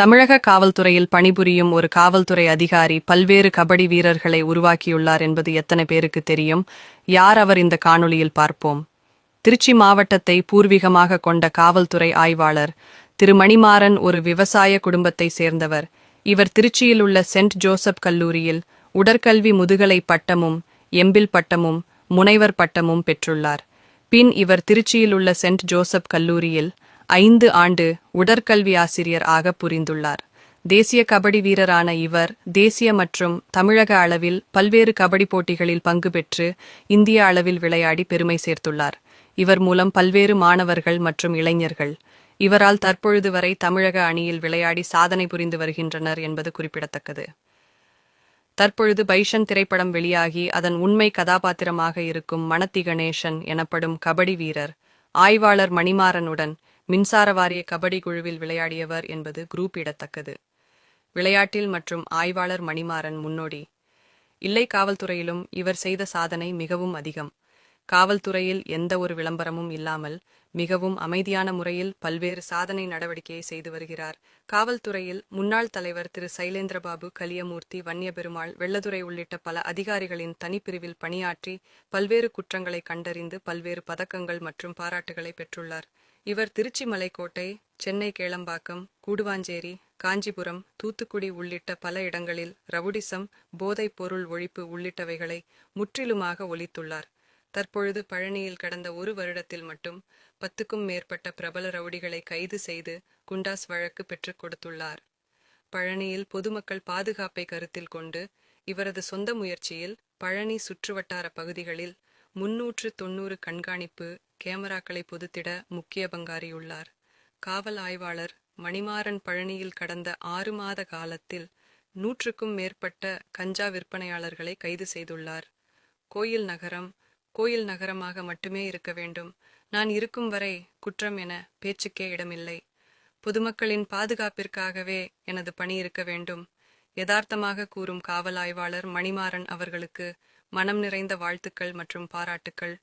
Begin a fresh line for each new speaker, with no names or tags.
தமிழக காவல்துறையில் பணிபுரியும் ஒரு காவல்துறை அதிகாரி பல்வேறு கபடி வீரர்களை உருவாக்கியுள்ளார் என்பது எத்தனை பேருக்கு தெரியும்? யார் அவர்? இந்த காணொளியில் பார்ப்போம். திருச்சி மாவட்டத்தை பூர்வீகமாக கொண்ட காவல்துறை ஆய்வாளர் திரு. மணிமாறன் ஒரு விவசாய குடும்பத்தை சேர்ந்தவர். இவர் திருச்சியில் உள்ள சென்ட் ஜோசப் கல்லூரியில் உடற்கல்வி முதுகலை பட்டமும் எம்பில் பட்டமும் முனைவர் பட்டமும் பெற்றுள்ளார். பின் இவர் திருச்சியில் உள்ள சென்ட் ஜோசப் கல்லூரியில் ஐந்து ஆண்டு உடற்கல்வி ஆசிரியர் ஆக புரிந்துள்ளார். தேசிய கபடி வீரரான இவர் தேசிய மற்றும் தமிழக அளவில் பல்வேறு கபடி போட்டிகளில் பங்கு பெற்று இந்திய அளவில் விளையாடி பெருமை சேர்த்துள்ளார். இவர் மூலம் பல்வேறு மாணவர்கள் மற்றும் இளைஞர்கள். இவரால் தற்பொழுது வரை தமிழக அணியில் விளையாடி சாதனை புரிந்து வருகின்றனர் என்பது குறிப்பிடத்தக்கது. தற்பொழுது பைஷன் திரைப்படம் வெளியாகி அதன் உண்மை கதாபாத்திரமாக இருக்கும் மணத்தி கணேசன் எனப்படும் கபடி வீரர் ஆய்வாளர் மணிமாறனுடன் மின்சார வாரிய கபடி குழுவில் விளையாடியவர் என்பது குறிப்பிடத்தக்கது. விளையாட்டில் மற்றும் ஆய்வாளர் மணிமாறன் முன்னோடி. இல்லை காவல்துறையிலும் இவர் செய்த சாதனை மிகவும் அதிகம். காவல்துறையில் எந்த ஒரு விளம்பரமும் இல்லாமல் மிகவும் அமைதியான முறையில் பல்வேறு சாதனை நடவடிக்கையை செய்து வருகிறார். காவல்துறையில் முன்னாள் தலைவர் திரு. சைலேந்திரபாபு கலியமூர்த்தி வன்னியபெருமாள் வெள்ளதுரை உள்ளிட்ட பல அதிகாரிகளின் தனிப்பிரிவில் பணியாற்றி பல்வேறு குற்றங்களை கண்டறிந்து பல்வேறு பதக்கங்கள் மற்றும் பாராட்டுகளை பெற்றுள்ளார். இவர் திருச்சி மலைக்கோட்டை சென்னை கேளம்பாக்கம் கூடுவாஞ்சேரி காஞ்சிபுரம் தூத்துக்குடி உள்ளிட்ட பல இடங்களில் ரவுடிசம் போதைப் பொருள் ஒழிப்பு உள்ளிட்டவைகளை முற்றிலுமாக ஒழித்துள்ளார். தற்பொழுது பழனியில் கடந்த ஒரு வருடத்தில் மட்டும் பத்துக்கும் மேற்பட்ட பிரபல ரவுடிகளை கைது செய்து குண்டாஸ் வழக்கு பெற்றுக் கொடுத்துள்ளார். பழனியில் பொதுமக்கள் பாதுகாப்பை கருத்தில் கொண்டு இவரது சொந்த முயற்சியில் பழனி சுற்றுவட்டார பகுதிகளில் முன்னூற்று தொன்னூறு கண்காணிப்பு கேமராக்களை பொதுத்திட முக்கிய பங்காறியுள்ளார். காவல் ஆய்வாளர் மணிமாறன் பழனியில் கடந்த ஆறு மாத காலத்தில் நூற்றுக்கும் மேற்பட்ட கஞ்சா விற்பனையாளர்களை கைது செய்துள்ளார். கோயில் நகரம் கோயில் நகரமாக மட்டுமே இருக்க வேண்டும். நான் இருக்கும் வரை குற்றம் என பேச்சுக்கே இடமில்லை. பொதுமக்களின் பாதுகாப்பிற்காகவே எனது பணி இருக்க வேண்டும். யதார்த்தமாக கூறும் காவல் ஆய்வாளர் மணிமாறன் அவர்களுக்கு மனம் நிறைந்த வாழ்த்துக்கள் மற்றும் பாராட்டுக்கள்.